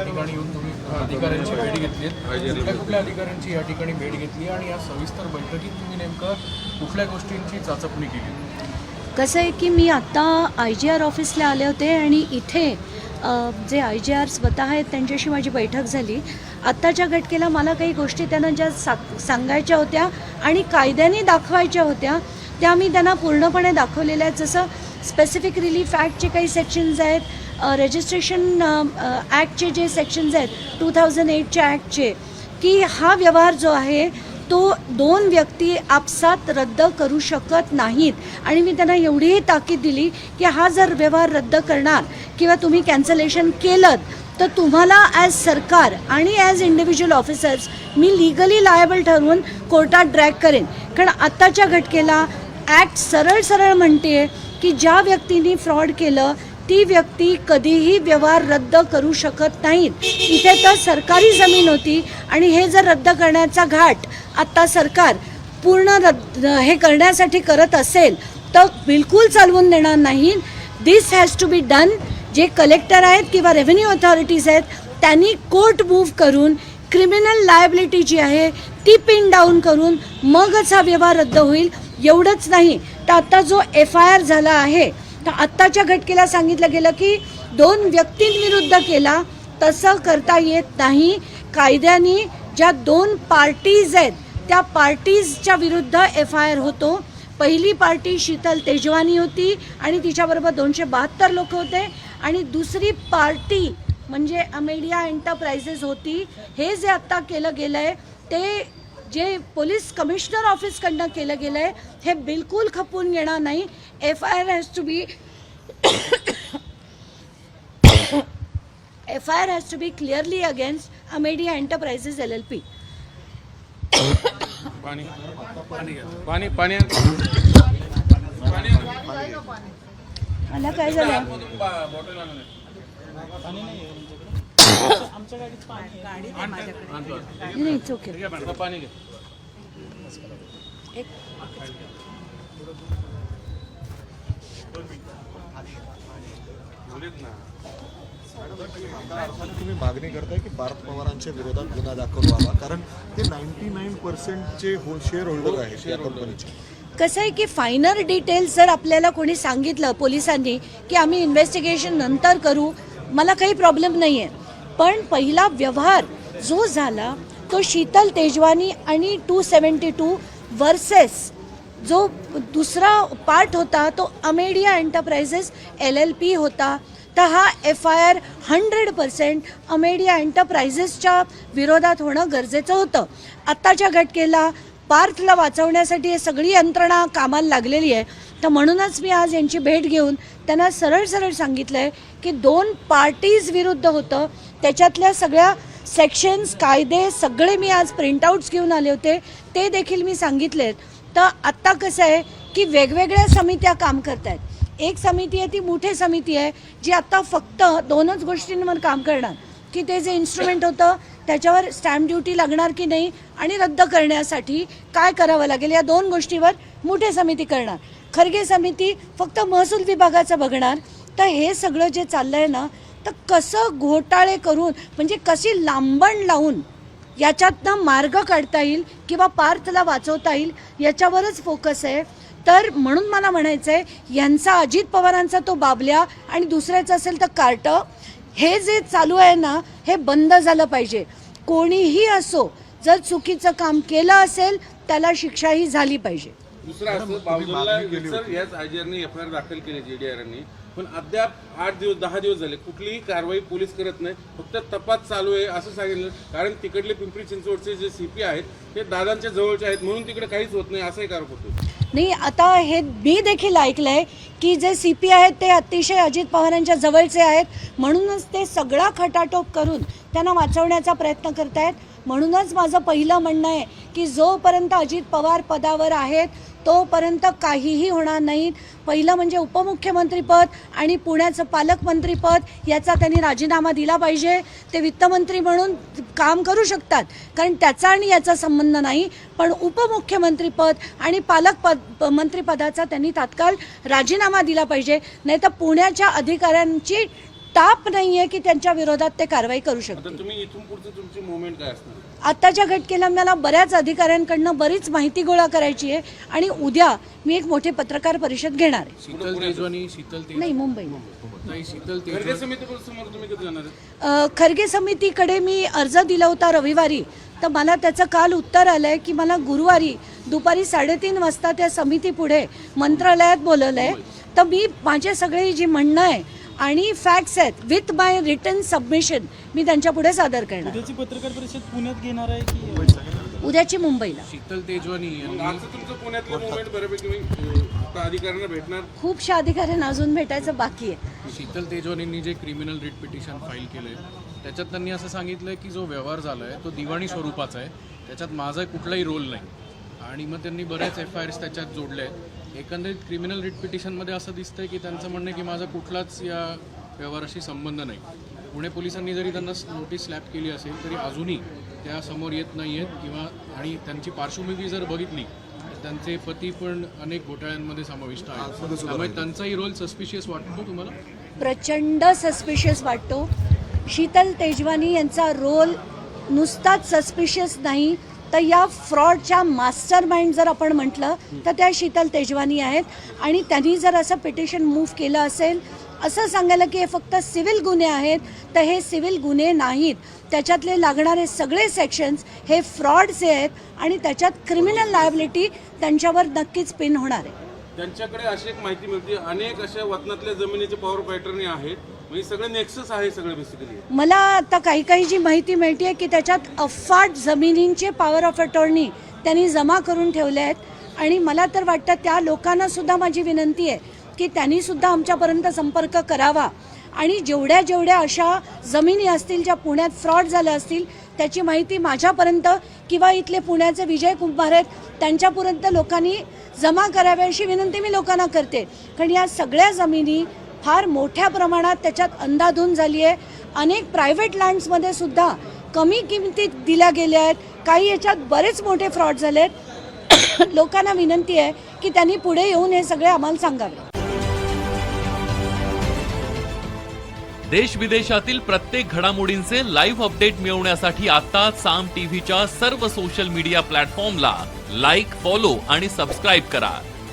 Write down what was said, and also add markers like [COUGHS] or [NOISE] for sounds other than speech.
या ठिकाणी येऊन तुम्ही अधिकाऱ्यांची भेट घेतली कुठल्या कुठल्या अधिकाऱ्यांची या ठिकाणी भेट घेतली आणि या सविस्तर बैठकीत तुम्ही नेमकं कुठल्या गोष्टींची चाचपणी केली? कसं आहे की मी आत्ता आय जी आर ऑफिसला आले होते आणि इथे जे आय जी आर स्वतः आहेत त्यांच्याशी माझी बैठक झाली. आत्ताच्या घटकेला मला काही गोष्टी त्यांना ज्या सा सांगायच्या होत्या आणि कायद्याने दाखवायच्या होत्या त्या मी त्यांना पूर्णपणे दाखवलेल्या आहेत. जसं स्पेसिफिक रिलीफ ॲक्टचे काही सेक्शन्स आहेत रजिस्ट्रेशन ॲक्टचे जे सेक्शन्स आहेत टू थाउजंड एटच्या ॲक्टचे की हा व्यवहार जो आहे तो दोन व्यक्ती आपसात रद्द करू शकत नाहीत. आणि मी त्यांना एवढीही ताकीद दिली की हा जर व्यवहार रद्द करणार किंवा तुम्ही कॅन्सलेशन केलं तर तुम्हाला ॲज सरकार आणि ॲज इंडिव्हिज्युअल ऑफिसर्स मी लिगली लायबल ठरवून कोर्टात ड्रॅग करेन. कारण आत्ताच्या घटकेला ॲक्ट सरळ सरळ म्हणते की ज्या व्यक्तींनी फ्रॉड केलं ती व्यक्ती कधीही व्यवहार रद्द करू शकत नाहीत इथे तर सरकारी जमीन होती आणि हे जर रद्द करण्याचा घाट आत्ता सरकार पूर्ण रद्द हे करण्यासाठी करत असेल तर बिलकुल चालवून देणार नाही. This has to be done जे कलेक्टर आहेत किंवा रेव्हेन्यू ऑथॉरिटीज आहेत त्यांनी कोर्ट मूव्ह करून क्रिमिनल लायबिलिटी जी आहे ती पिन डाऊन करून मगच हा व्यवहार रद्द होईल एवढंच नाही. तर आता जो एफ आय आर झाला आहे तर आत्ताच्या घटकेला सांगितलं गेलं की दोन व्यक्तींविरुद्ध केला तसं करता येत नाही. कायद्याने ज्या दोन पार्टीज आहेत त्या पार्टीजच्या विरुद्ध एफ आय आर होतो. पहिली पार्टी शीतल तेजवानी होती आणि तिच्याबरोबर दोनशे बहात्तर लोक होते. आणि दुसरी पार्टी म्हणजे अमेडिया एंटरप्राइजेस होती. हे जे आत्ता केलं गेलं आहे ते जे पोलीस कमिशनर ऑफिसकडनं केलं गेलं आहे हे बिलकुल खपून घेणार नाही. F I R has to be F I R has to be clearly against Amadea Enterprises L L P पाणी. पाणी पाणी मला काय झालं? नाही इट्स ओके पाणी घे एक. तुम्ही मागणी करताय की भारत पवारांच्या विरोधात गुन्हा दाखल व्हावा? कारण ते नाईन्टी नाईन पर्सेंटचे हो शेअर होल्डर आहेत या कंपनीचे कसं आहे की फायनल डिटेल्स जर आपल्याला कोणी सांगितलं पोलिसांनी की आम्ही इन्व्हेस्टिगेशन नंतर करू मला काही प्रॉब्लेम नाही आहे पण पहिला व्यवहार जो झाला तो शीतल तेजवानी आणि टू सेवन्टी टू वर्सेस जो दुसरा पार्ट होता तो Amadea Enterprises L L P होता. तर हा F I R hundred percent Amadea एंटरप्राइजेसच्या विरोधात होणं गरजेचं होतं. आत्ताच्या घटकेला पार्थला वाचवण्यासाठी सगळी यंत्रणा कामाला लागलेली आहे. तर म्हणूनच मी आज यांची भेट घेऊन त्यांना सरळ सरळ सांगितलं आहे की दोन पार्टीज विरुद्ध होतं. त्याच्यातल्या सगळ्या सेक्शन्स कायदे सगळे मी आज प्रिंटआउट्स घेऊन आले होते. ते देखील मी सांगितलेत. तर आत्ता कसं आहे की वेगवेगळ्या समित्या काम करत आहेत एक समिती आहे ती मोठी समिती आहे जी आत्ता फक्त दोनच गोष्टींवर काम करणार. की ते जे इन्स्ट्रुमेंट होतं त्याच्यावर स्टॅम्प ड्युटी लागणार की नाही आणि रद्द करण्यासाठी काय करावं लागेल या दोन गोष्टीवर मोठी समिती करणार. खरगे समिती फक्त महसूल विभागाचं बघणार. तर हे सगळं जे चाललं आहे ना तर कसं घोटाळे करून म्हणजे कशी लांबण लावून याच्यातनं मार्ग काढता येईल किंवा पार्थला वाचवता येईल याच्यावरच फोकस आहे. तर म्हणून मला म्हणायचं आहे यांचा अजित पवारांचा तो बाबल्या आणि दुसऱ्याचं असेल तर कार्ट हे जे चालू आहे ना हे बंद झालं पाहिजे. कोणीही असो जर चुकीचं काम केलं असेल त्याला शिक्षाही झाली पाहिजे. दुसरं असं बावधनला सर याच आयजीआरने एफ आय आर दाखल केली जीडीआरनी पण अद्याप आठ दिवस दहा दिवस झाले. कुठलीही कारवाई पोलीस करत नाही. फक्त तपास चालू आहे असं सांगितलं. कारण तिकडले पिंपरी चिंचवडचे जे सी पी आहेत ते दादांच्या जवळचे आहेत. म्हणून तिकडे काहीच होत नाही असंही कारक होतो नाही आता हे मी देखील ऐकलंय की जे सी पी आहेत ते अतिशय अजित पवारांच्या जवळचे आहेत. म्हणूनच ते सगळा खटाटोप करून त्यांना वाचवण्याचा प्रयत्न करतायत. म्हणूनच माझं पहिलं म्हणणं आहे की जोपर्यंत अजित पवार पदावर आहेत तोपर्यंत काहीही होणार नाही. पहिलं म्हणजे उपमुख्यमंत्रीपद आणि पुण्याचं पालकमंत्रीपद याचा त्यांनी राजीनामा दिला पाहिजे. ते वित्तमंत्री म्हणून काम करू शकतात. कारण त्याचा आणि याचा संबंध नाही. पण उपमुख्यमंत्रीपद आणि पालक मंत्रीपदाचा त्यांनी तात्काळ राजीनामा दिला पाहिजे. नाही तर पुण्याच्या अधिकाऱ्यांची ताप नाही आहे की त्यांच्या विरोधात ते कारवाई करू शकतात तुम्ही इथून पुढचं तुमची मुवमेंट काय असणार? आत्ताच्या घटकेला मला बऱ्याच अधिकाऱ्यांकडनं बरीच माहिती गोळा करायची आहे आणि उद्या मी एक मोठी पत्रकार परिषद घेणार आहे. शीतल तेजवानी शीतल तेज नाही मुंबई. नाही शीतल तेजवानी खरगे समिती समोर तुम्ही कधी जाणार आहे? अ, खरगे समितीकडे मी अर्ज दिला होता रविवारी. तर मला त्याचं काल उत्तर आलंय की मला गुरुवारी दुपारी साडेतीन वाजता त्या समितीपुढे मंत्रालयात बोलवलं आहे तर मी माझे सगळे जी म्हणणं आहे आणि फॅक्ट्स आहेत. विथ माय रिटर्न सबमिशन मी त्यांच्या पुढे सादर करणार. उद्याची पत्रकार परिषद पुण्यात घेणार आहे की उद्याची मुंबईला. शीतल तेजवानी खूपशा अधिकाऱ्यांना अजून भेटायचं बाकी आहे. शीतल तेजवानींनी जे क्रिमिनल रिट पिटिशन फाईल केलंय त्याच्यात त्यांनी असं सांगितलंय की जो व्यवहार झालाय तो दिवाणी स्वरूपाचा आहे. त्याच्यात माझा कुठलाही रोल नाही. आणि मग त्यांनी बऱ्याच एफ आय आर्स त्याच्यात जोडले आहेत. एकंदरीत क्रिमिनल रिट पिटिशनमध्ये असं दिसतंय की त्यांचं म्हणणं आहे की माझा कुठलाच या व्यवहाराशी संबंध नाही. पुणे पोलिसांनी जरी त्यांना नोटीस स्लॅप केली असेल तरी अजूनही त्या समोर येत नाही आहेत किंवा आणि त्यांची पार्श्वभूमी जर बघितली तर त्यांचे पती पण अनेक घोटाळ्यांमध्ये समाविष्ट आहेत. त्यामुळे त्यांचाही रोल सस्पिशियस वाटतो तुम्हाला? प्रचंड सस्पिशियस वाटतो. शीतल तेजवानी यांचा रोल नुसताच सस्पिशियस नाही तर या फ्रॉडच्या मास्टर माइंड जर आपण म्हटलं तर त्या शीतल तेजवानी आहेत. आणि त्यांनी जर असं पिटिशन मूव्ह केलं असेल असं सांगायला की हे फक्त सिव्हिल गुन्हे आहेत तर हे सिव्हिल गुन्हे नाहीत. त्याच्यातले लागणारे सगळे सेक्शन्स हे फ्रॉडचे आहेत आणि त्याच्यात क्रिमिनल लायबिलिटी त्यांच्यावर नक्कीच पिन होणार आहे. त्यांच्याकडे अशी एक माहिती मिळते. अनेक अशा वतनातल्या जमिनीचे पॉवर पॅटर्न आहेत. म्हणजे नेक्सस आहे सगळं बेसिकली मला आता काही काही जी माहिती मिळते आहे की त्याच्यात अफाट जमिनींचे पॉवर ऑफ अटॉर्नी त्यांनी जमा करून ठेवले आहेत. आणि मला तर वाटतं त्या लोकांना सुद्धा माझी विनंती आहे की त्यांनी सुद्धा आमच्यापर्यंत संपर्क करावा. आणि जेवढ्या जेवढ्या अशा जमिनी असतील ज्या पुण्यात फ्रॉड झाल्या असतील त्याची माहिती माझ्यापर्यंत किंवा इथले पुण्याचे विजय कुंभार आहेत त्यांच्यापर्यंत लोकांनी जमा करावी अशी विनंती मी लोकांना करते. कारण या सगळ्या जमिनी फार मोठ्या प्रमाणात त्याच्यात अंधाधून झाली आहे. अनेक प्रायव्हेट लँड्समध्ये सुद्धा कमी किमतीत दिल्या गेल्या आहेत. काही याच्यात बरेच मोठे फ्रॉड झाले आहेत. [COUGHS] लोकांना विनंती आहे की त्यांनी पुढे येऊन हे सगळे आम्हाला सांगावे. देश विदेशातील प्रत्येक घडामोडींचे लाईव्ह अपडेट मिळवण्यासाठी आता साम टीव्हीच्या सर्व सोशल मीडिया प्लॅटफॉर्मला लाईक फॉलो आणि सबस्क्राईब करा.